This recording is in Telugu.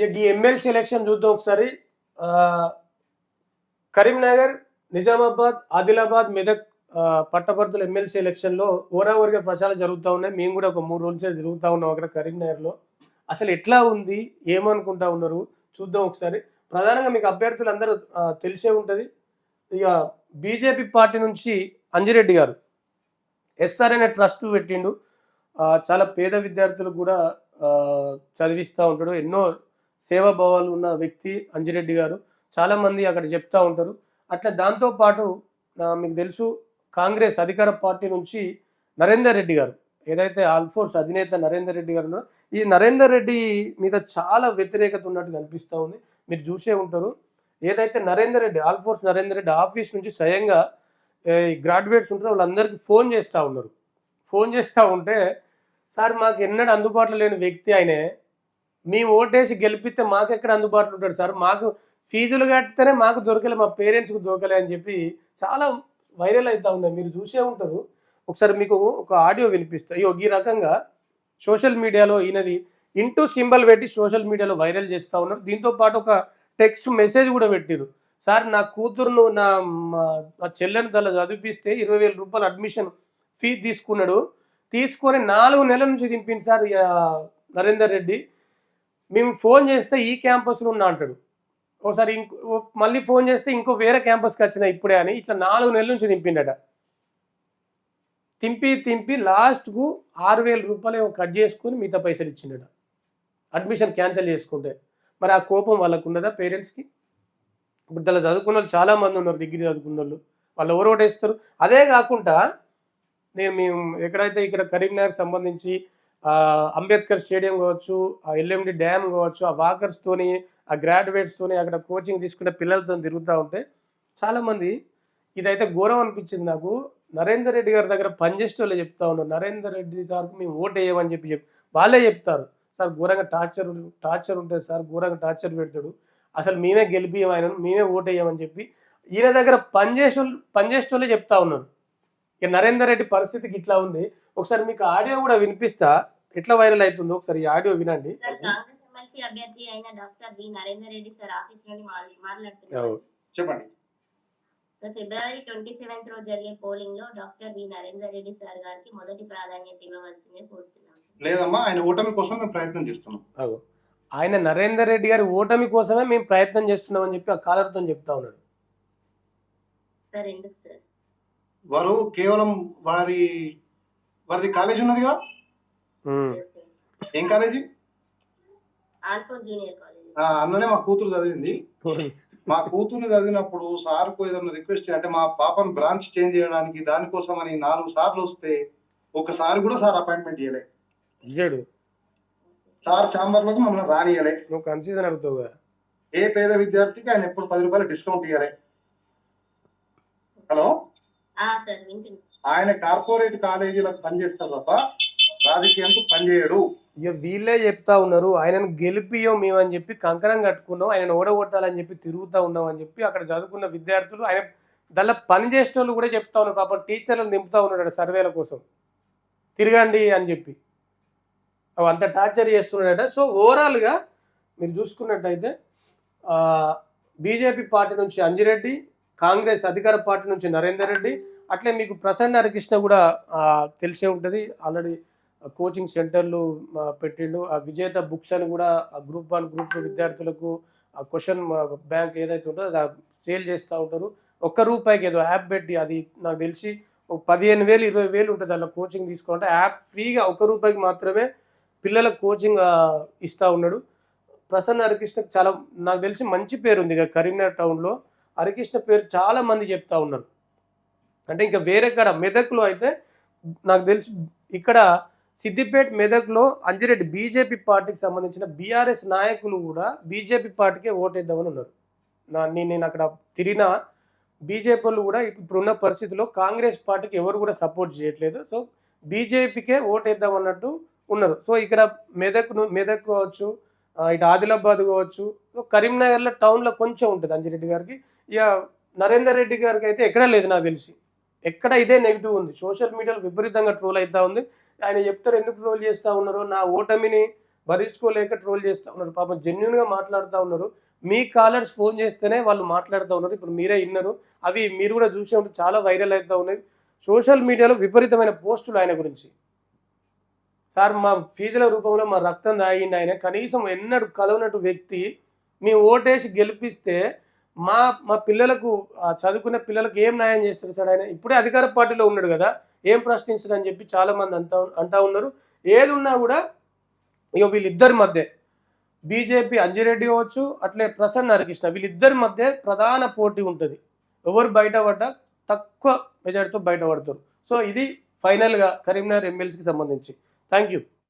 ఇక ఈ ఎమ్మెల్సీ ఎలక్షన్ చూద్దాం ఒకసారి. కరీంనగర్ నిజామాబాద్ ఆదిలాబాద్ మెదక్ పట్టభర్తుల ఎమ్మెల్సీ ఎలక్షన్లో ఓరావరిగా ప్రచారం జరుగుతూ ఉన్నాయి. మేము కూడా ఒక మూడు రోజులు జరుగుతూ ఉన్నాం అక్కడ కరీంనగర్లో. అసలు ఎట్లా ఉంది? ఏమనుకుంటా ఉన్నారు? చూద్దాం ఒకసారి. ప్రధానంగా మీకు అభ్యర్థులు అందరూ తెలిసే ఉంటుంది. ఇక బీజేపీ పార్టీ నుంచి అంజిరెడ్డి గారు. ఎస్ఆర్ అనే ట్రస్ట్ పెట్టిండు. చాలా పేద విద్యార్థులు కూడా చదివిస్తూ ఉంటాడు. ఎన్నో సేవాభావాలు ఉన్న వ్యక్తి అంజిరెడ్డి గారు చాలామంది అక్కడ చెప్తూ ఉంటారు. అట్లా దాంతోపాటు మీకు తెలుసు కాంగ్రెస్ అధికార పార్టీ నుంచి నరేందర్ రెడ్డి గారు ఏదైతే ఆల్ఫోర్స్ అధినేత నరేందర్ రెడ్డి గారు ఉన్నారో ఈ నరేందర్ రెడ్డి మీద చాలా వ్యతిరేకత ఉన్నట్టు కనిపిస్తూ ఉంది. మీరు చూసే ఉంటారు. ఏదైతే నరేందర్ రెడ్డి ఆల్ఫోర్స్ నరేందర్ రెడ్డి ఆఫీస్ నుంచి స్వయంగా గ్రాడ్యుయేట్స్ ఉంటారో వాళ్ళందరికీ ఫోన్ చేస్తూ ఉన్నారు. ఫోన్ చేస్తూ ఉంటే సార్ మాకు ఎన్నడూ అందుబాటులో లేని వ్యక్తి ఆయనే మేము ఓటేసి గెలిపిస్తే మాకు ఎక్కడ అందుబాటులో ఉంటాడు సార్? మాకు ఫీజులు కట్టితేనే మాకు దొరకలే మా పేరెంట్స్కి దొరకలే అని చెప్పి చాలా వైరల్ అవుతా ఉన్నాయి. మీరు చూసే ఉంటారు. ఒకసారి మీకు ఒక ఆడియో వినిపిస్తా. అయ్యో ఈ రకంగా సోషల్ మీడియాలో ఈయనది ఇంటూ సింబల్ పెట్టి సోషల్ మీడియాలో వైరల్ చేస్తూ ఉన్నారు. దీంతో పాటు ఒక టెక్స్ట్ మెసేజ్ కూడా పెట్టారు. సార్ నా కూతురును నా మా- నా చెల్లెని తల చదివిపిస్తే ఇరవై వేల రూపాయలు అడ్మిషన్ ఫీ తీసుకున్నాడు. తీసుకొని నాలుగు నెలల నుంచి దింపింది సార్ నరేందర్ రెడ్డి. మేము ఫోన్ చేస్తే ఈ క్యాంపస్లో ఉన్నా అంటాడు. ఒకసారి ఇంకో మళ్ళీ ఫోన్ చేస్తే ఇంకో వేరే క్యాంపస్కి వచ్చిన ఇప్పుడే అని ఇట్లా నాలుగు నెలల నుంచి దింపిండట తింపి తింపి లాస్ట్కు ఆరు వేల రూపాయలు కట్ చేసుకుని మిగతా పైసలు ఇచ్చిండట. అడ్మిషన్ క్యాన్సిల్ చేసుకుంటే. మరి ఆ కోపం వాళ్ళకు ఉన్నదా పేరెంట్స్కి? ఇప్పుడు చదువుకున్న వాళ్ళు చాలామంది ఉన్నారు డిగ్రీ చదువుకున్న వాళ్ళు. వాళ్ళు ఎవరు ఓటేస్తారు అదే కాకుండా నేను మేము ఎక్కడైతే ఇక్కడ కరీంనగర్ సంబంధించి అంబేద్కర్ స్టేడియం కావచ్చు ఆ ఎల్ఎండి డ్యామ్ కావచ్చు ఆ వాకర్స్తోని ఆ గ్రాడ్యుయేట్స్తోని అక్కడ కోచింగ్ తీసుకునే పిల్లలతో తిరుగుతూ ఉంటే చాలామంది ఇదైతే ఘోరం అనిపించింది నాకు. నరేందర్ రెడ్డి గారి దగ్గర పనిచేసే వాళ్ళు చెప్తా ఉన్నారు. నరేందర్ రెడ్డి సార్కు మేము ఓటు వేయమని చెప్పి చెప్ వాళ్ళే చెప్తారు. సార్ ఘోరంగా టార్చర్ టార్చర్ ఉంటుంది సార్ ఘోరంగా టార్చర్ పెడతాడు. అసలు మేమే గెలిపియం ఆయన మేమే ఓట్ వేయమని చెప్పి ఈయన దగ్గర పనిచేసే వాళ్ళు పనిచేసే వాళ్ళే చెప్తా ఉన్నారు. ఇక నరేందర్ రెడ్డి పరిస్థితికి ఇట్లా ఉంది. ఒకసారి మీకు ఆడియో కూడా వినిపిస్తా. ఎట్లా వైరల్ అవుతుందో ఒకసారి ఈ ఆడియో వినండి. అభ్యర్థి అయిన doctor B. Narender Reddy sir office నుండి మా- మాట్లాడుతున్నారు చెప్పండి. ఫిబ్రవరి ట్వంటీ సెవెంత్ రోజు జరిగే పోలింగ్లో doctor B. Narender Reddy sir గారికి మొదటి ప్రాధాన్యత ఇవ్వవలసిందే కోరుతున్నాం. లేదమ్మా ఆయన ఓటమి కోసం మేము ప్రయత్నం చేస్తున్నాం. ఆయన నరేందర్ రెడ్డి గారి ఓటమి కోసమే మేము ప్రయత్నం చేస్తున్నామని చెప్పి ఆ కాలర్తో చెప్తా ఉన్నాడు. సార్ ఎందుకు సార్? వారు కేవలం వారి వారిది కాలేజ్ ఉన్నదిగా. ఏం కాలేజీ. అందులోనే మా కూతురు చదివింది. మా కూతురు చదివినప్పుడు సార్కు ఏదైనా రిక్వెస్ట్ అంటే మా పాపను బ్రాంచ్ చేంజ్ చేయడానికి దానికోసం అని నాలుగు సార్లు వస్తే ఒకసారి కూడా సార్ అపాయింట్మెంట్ చేయలే ఇచ్చాడు. సార్ ఛాంబర్లకు మమ్మల్ని రానియలే నువ్వు కన్సీజన్ అడుగుతావు ఏ పేద విద్యార్థికి ఆయన ఎప్పుడు పది రూపాయలు డిస్కౌంట్ ఇవ్వలే హలో? ఆయన కార్పొరేట్ కాలేజీలకు పనిచేస్తారు తప్ప రాజకీయానికి పనిచేయడు ఇక వీళ్ళే చెప్తా ఉన్నారు ఆయనను గెలిపియం మేమని చెప్పి కంకణం కట్టుకున్నాం ఆయన ఓడగొట్టాలని చెప్పి తిరుగుతూ ఉన్నాం అని చెప్పి అక్కడ చదువుకున్న విద్యార్థులు ఆయన దానిలో పని చేసే వాళ్ళు కూడా చెప్తా ఉన్నారు పాపం టీచర్లను నింపుతా ఉన్నాడు సర్వేల కోసం. తిరగండి అని చెప్పి. అవి అంత టార్చర్ చేస్తున్నాడట సో ఓవరాల్గా మీరు చూసుకున్నట్టయితే బీజేపీ పార్టీ నుంచి అంజిరెడ్డి కాంగ్రెస్ అధికార పార్టీ నుంచి నరేందర్ రెడ్డి అట్లే మీకు ప్రసన్న హరికృష్ణ కూడా తెలిసే ఉంటుంది. ఆల్రెడీ కోచింగ్ సెంటర్లు పెట్టిండు. ఆ విజేత బుక్స్ అని కూడా ఆ గ్రూప్ వన్ గ్రూప్ టూ విద్యార్థులకు ఆ క్వశ్చన్ బ్యాంక్ ఏదైతే ఉంటుందో అది సేల్ చేస్తూ ఉంటారు. ఒక్క రూపాయికి ఏదో యాప్ పెట్టి అది నాకు తెలిసి ఒక పదిహేను వేలు ఇరవై వేలు ఉంటుంది అలా కోచింగ్ తీసుకోవాలంటే. యాప్ ఫ్రీగా ఒక రూపాయికి మాత్రమే పిల్లలకు కోచింగ్ ఇస్తూ ఉన్నాడు. ప్రసన్న హరికృష్ణకు చాలా నాకు తెలిసి మంచి పేరు ఉంది ఇక కరీంనగర్ టౌన్లో. హరికృష్ణ పేరు చాలా మంది చెప్తా ఉన్నారు. అంటే ఇంకా వేరే కాడ మెదక్లో అయితే నాకు తెలిసి ఇక్కడ సిద్దిపేట మెదక్లో అంజిరెడ్డి బీజేపీ పార్టీకి సంబంధించిన బీఆర్ఎస్ నాయకులు కూడా బీజేపీ పార్టీకే ఓటేద్దామని ఉన్నారు. నా నేను నేను అక్కడ తిరిగిన బీజేపీ వాళ్ళు కూడా ఇప్పుడున్న పరిస్థితిలో కాంగ్రెస్ పార్టీకి ఎవరు కూడా సపోర్ట్ చేయట్లేదు. సో బీజేపీకే ఓటేద్దాం అన్నట్టు ఉన్నారు. సో ఇక్కడ మెదక్ను మెదక్ కావచ్చు ఇటు ఆదిలాబాద్ కావచ్చు సో కరీంనగర్లో టౌన్లో కొంచెం ఉంటుంది అంజిరెడ్డి గారికి. ఇక నరేందర్ రెడ్డి గారికి అయితే ఎక్కడా లేదు నాకు తెలిసి. ఎక్కడ ఇదే నెగిటివ్ ఉంది. సోషల్ మీడియాలో విపరీతంగా ట్రోల్ అవుతా ఉంది. ఆయన చెప్తారు ఎందుకు ట్రోల్ చేస్తూ ఉన్నారు? నా ఓటమిని భరించుకోలేక ట్రోల్ చేస్తూ ఉన్నారు. పాపం జెన్యున్గా మాట్లాడుతూ ఉన్నారు. మీ కాలర్స్ ఫోన్ చేస్తేనే వాళ్ళు మాట్లాడుతూ ఉన్నారు. ఇప్పుడు మీరే విన్నారు అవి మీరు కూడా చూసే ఉంటే చాలా వైరల్ అవుతూ ఉన్నాయి. సోషల్ మీడియాలో విపరీతమైన పోస్టులు ఆయన గురించి. సార్ మా ఫీజుల రూపంలో మా రక్తం తాగింది ఆయన. కనీసం ఎన్నడు కలవనట్టు వ్యక్తి మీ ఓటేసి గెలిపిస్తే మా మా పిల్లలకు చదువుకునే పిల్లలకు ఏం న్యాయం చేస్తారు సార్? ఆయన ఇప్పుడే అధికార పార్టీలో ఉన్నాడు కదా ఏం ప్రశ్నించడు అని చెప్పి చాలా మంది అంటా అంటా ఉన్నారు. ఏది ఉన్నా కూడా ఇక వీళ్ళిద్దరి మధ్య బీజేపీ అంజిరెడ్డి అవ్వచ్చు అట్లే ప్రసన్న హరికృష్ణ వీళ్ళిద్దరి మధ్య ప్రధాన పోటీ ఉంటుంది. ఎవరు బయటపడ్డా తక్కువ మెజార్టీతో బయటపడతారు. సో ఇది ఫైనల్గా కరీంనగర్ ఎమ్మెల్సీకి సంబంధించి. Thank you.